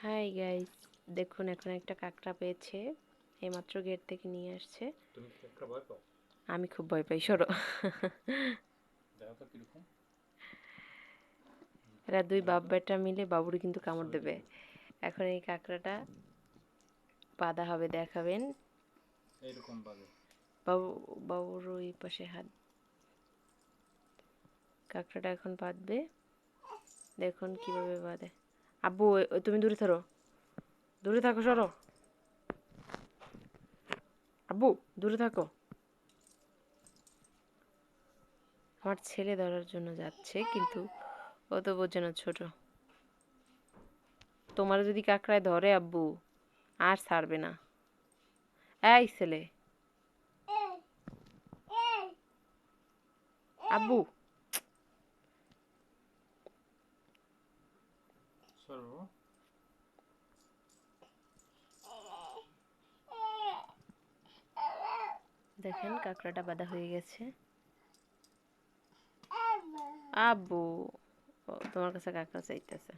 Hi guys দেখুন এখন একটা কাঁকড়া পেয়েছে। এইমাত্র গেট থেকে নিয়ে আসছে। আমি খুব ভয় পাই সরো। এরা দুই বাপ বেটা মিলে বাবুর কিন্তু কামড় দেবে। এখন এই কাঁকড়াটা বাঁধা হবে দেখাবেন। এইরকম ভাবে বাবু বাবুর ওই পাশে হাত। কাঁকড়াটা এখন বাঁধবে। দেখুন কীভাবে বাঁধে। আব্বু তুমি দূরে থাকো দূরে থাকো, সরো। আব্বু, দূরে থাকো। আমার ছেলে ধরার জন্য যাচ্ছে, কিন্তু ও তো বোঝে না ছোট। তোমার যদি কাঁকড়ায় ধরে আব্বু, আর ছাড়বে না। এই ছেলে। আব্বু সরো দেখেন কাঁকড়াটা বাঁধা হয়ে গেছে। আব্বু তোমার কাছে কাঁকড়া চাইতেছে।